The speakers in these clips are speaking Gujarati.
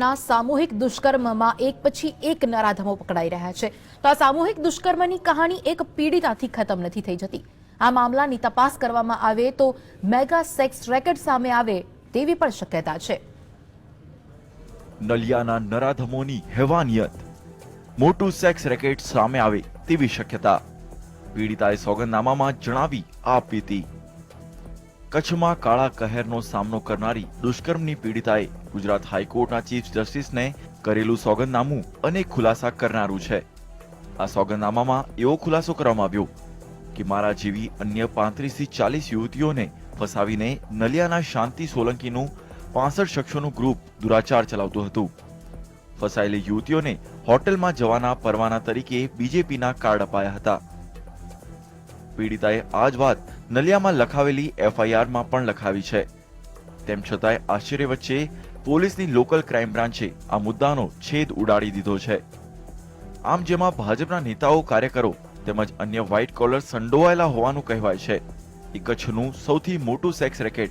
ના સામૂહિક દુષ્કર્મમાં એક પછી એક નરાધમો પકડાઈ રહ્યા છે. તો આ સામૂહિક દુષ્કર્મની કહાણી એક પીડિતાથી ખતમ નથી થઈ જતી. આ મામલાની તપાસ કરવામાં આવે તો મેગા સેક્સ રેકેટ સામે આવે તેવી પણ શક્યતા છે. નલિયાના નરાધમોની હેવાનિયત. મોટું સેક્સ રેકેટ સામે આવે તેવી શક્યતા. પીડિતાએ સોગંદનામામાં જણાવી આપી પીતી કચ્છમાં કાળા કહેરનો સામનો કરનારી દુષ્કર્મની પીડિતાએ ગુજરાત હાઈકોર્ટના ચીફ જસ્ટિસને કરેલું સોગંદનામું અનેક ખુલાસા કરનારું છે. આ સોગંદનામામાં એવો ખુલાસો કરવામાં આવ્યો કે મારા જેવી અન્ય પાંત્રીસથી ચાલીસ યુવતીઓને ફસાવીને નલિયાના શાંતિ સોલંકીનું પાસઠ શખ્સોનું ગ્રુપ દુરાચાર ચલાવતું હતું. ફસાયેલી યુવતીઓને હોટેલમાં જવાના પરવાના તરીકે બીજેપીના કાર્ડ અપાયા હતા. પીડિતાએ આ જ વાત નલિયામાં લખાવેલી એફઆઈઆરમાં પણ લખાવી છે. તેમ છતાંય આશ્ચર્ય વચ્ચે પોલીસની લોકલ ક્રાઇમ બ્રાન્ચે આ મુદ્દાનો છેદ ઉડાડી દીધો છે. આમ જેમાં ભાજપના નેતાઓ, કાર્યકરો તેમજ અન્ય વ્હાઇટ કોલર સંડોવાયેલા હોવાનું કહેવાય છે. એ કચ્છનું સૌથી મોટું સેક્સ રેકેટ,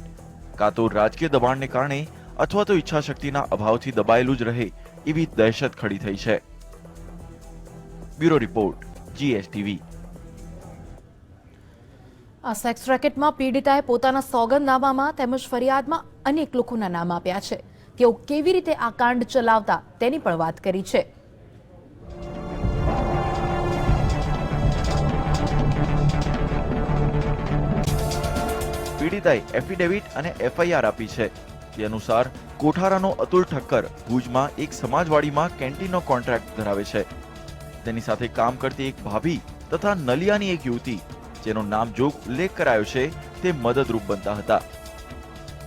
કાં તો રાજકીય દબાણને કારણે અથવા તો ઈચ્છાશક્તિના અભાવથી દબાયેલું જ રહે એવી દહેશત ખડી થઈ છે. Bureau report, GSTV. આ સેક્સ રેકેટમાં પીડિતાએ પોતાના સોગંદનામામાં તેમજ ફરિયાદમાં અનેક લોકોના નામ આપ્યા છે. તેઓ કેવી રીતે આ કાંડ ચલાવતા તેની પણ વાત કરી છે. પીડિતાએ એફિડેવિટ અને એફઆઈઆર આપી છે. તે અનુસાર, કોઠારાનો અતુલ ઠક્કર ભુજમાં એક સમાજવાડીમાં કેન્ટીનનો કોન્ટ્રાક્ટ ધરાવે છે. તેની સાથે કામ કરતી એક ભાભી તથા નલિયાની એક યુવતી જેનો નામજોગ ઉલ્લેખ કરાયો છે, તે મદદરૂપ બનતા હતા.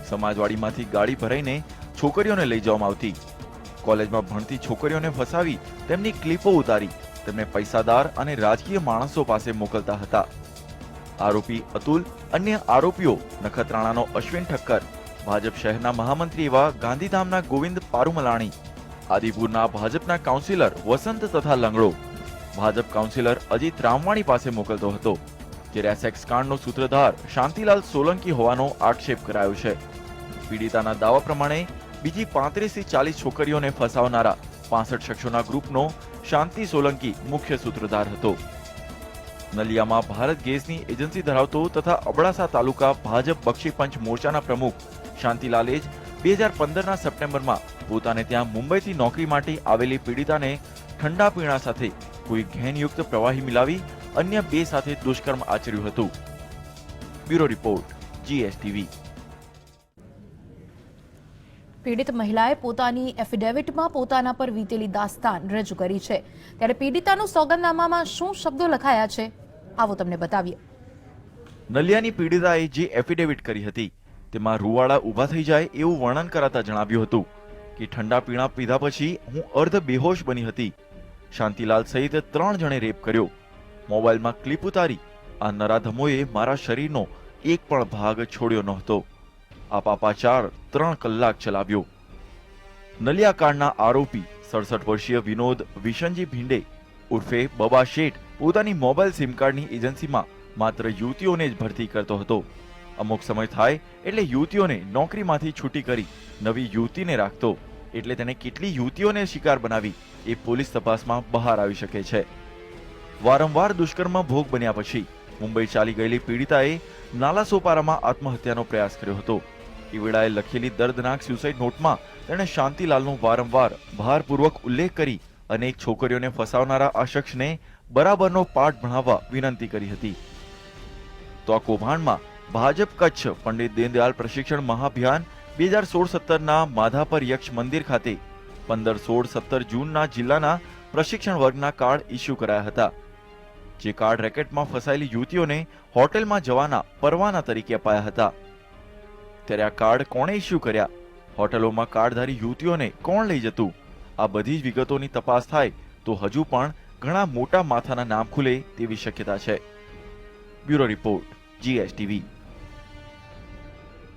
સમાજવાડીમાંથી ગાડી ભરાઈને છોકરીઓને લઈ જવામાં આવતી. કોલેજમાં ભણતી છોકરીઓને ફસાવી તેમની ક્લિપો ઉતારી તેમને પૈસાદાર અને રાજકીય માણસો પાસે મોકલતા હતા. આરોપી અતુલ, અન્ય આરોપીઓ નખત્રાણાનો અશ્વિન ઠક્કર, ભાજપ શહેરના મહામંત્રી એવા ગાંધીધામના ગોવિંદ પારુમલાણી, આદિપુરના ભાજપના કાઉન્સિલર વસંત તથા લંગડો. ભાજપ કાઉન્સિલર અજીત રામવાણી પાસે મોકલતો હતો. જ્યારે આ સેક્સ કાંડનો સૂત્રધાર શાંતિલાલ સોલંકી હોવાનો આક્ષેપ કરાયો છે. પીડિતાના દાવા પ્રમાણે બીજી પાંત્રીસથી ચાલીસ છોકરીઓને ફસાવનારા પાસઠ શખ્સોના ગ્રુપનો શાંતિ સોલંકી મુખ્ય સૂત્રધાર હતો. નલિયામાં ભારત ગેસની એજન્સી ધરાવતો તથા અબડાસા તાલુકા ભાજપ બક્ષી પંચ મોરચાના પ્રમુખ શાંતિલાલે જ બે હજાર પંદરના સપ્ટેમ્બરમાં પોતાને ત્યાં મુંબઈથી નોકરી માટે આવેલી પીડિતાને ઠંડા પીણા સાથે કોઈ ઘેનયુક્ત પ્રવાહી મિલાવી અન્ય બે સાથે દુષ્કર્મ આચર્યું હતું. Bureau report GSTV. પીડિત મહિલાએ પોતાની એફિડેવિટમાં પોતાના પર વીતેલી દાસ્તાન રજૂ કરી છે. ત્યારે પીડિતાનું સોગંદનામામાં શું શબ્દો લખાયા છે આવો તમને બતાવીએ. નલિયાની પીડિતાએ જે એફિડેવિટ કરી હતી તેમાં રૂવાડા ઊભા થઈ જાય એવું વર્ણન કરાતા જણાવ્યું હતું કે ઠંડા પીણા પીધા પછી હું અર્ધ બેહોશ બની હતી. શાંતિલાલ સહિત ત્રણ જણે રેપ કર્યો. મોબાઈલમાં ક્લિપ ઉતારી આ નરાધમોએ મારા શરીરનો એક પણ ભાગ છોડ્યો નહોતો. આ પાપાચાર ત્રણ કલાક ચલાવ્યો. નલિયાકાંડના આરોપી સડસઠ વર્ષીય વિનોદ વિશનજી ભીંડે ઉર્ફે બબા શેઠ પોતાની મોબાઈલ સિમ કાર્ડની એજન્સીમાં માત્ર યુવતીઓને જ ભરતી કરતો હતો. અમુક સમય થાય એટલે યુવતીઓને નોકરીમાંથી છૂટી કરી નવી યુવતીને રાખતો. એટલે તેને કેટલી યુવતીઓને શિકાર બનાવી એ પોલીસ તપાસમાં બહાર આવી શકે છે. વારંવાર દુષ્કર્મ ભોગ બન્યા પછી મુંબઈ ચાલી ગયેલી પીડિતાએ નાલાસોપારામાં આત્મહત્યાનો પ્રયાસ કર્યો હતો. એ લખેલી દર્દનાક સ્યુસાઇડ નોટમાં તેણે શાંતિલાલનો વારંવાર ભારપૂર્વક ઉલ્લેખ કરી અનેક છોકરીઓને ફસાવનારા આ શખ્સને બરાબરનો પાઠ ભણાવવા વિનંતી કરી હતી. તો આ કૌભાંડમાં ભાજપ કચ્છ પંડિત દીનદયાળ પ્રશિક્ષણ મહાભિયાન બે હજાર સોળ સત્તરના માધાપર યક્ષ મંદિર ખાતે પંદર સોળ સત્તર જૂનના જિલ્લાના પ્રશિક્ષણ વર્ગના કાર્ડ ઇસ્યુ કરાયા હતા. જે કાર્ડ રેકેટમાં ફસાયેલી યુવતીઓને હોટેલમાં જવાના પરવાના તરીકે અપાયા હતા. ત્યારે આ કાર્ડ કોણે ઇસ્યુ કર્યા? હોટેલોમાં કાર્ડધારી યુવતીઓને કોણ લઈ જતું? આ બધી જ વિગતોની તપાસ થાય તો હજુ પણ ઘણા મોટા માથાના નામ ખુલે તેવી શક્યતા છે. Bureau report, GSTV.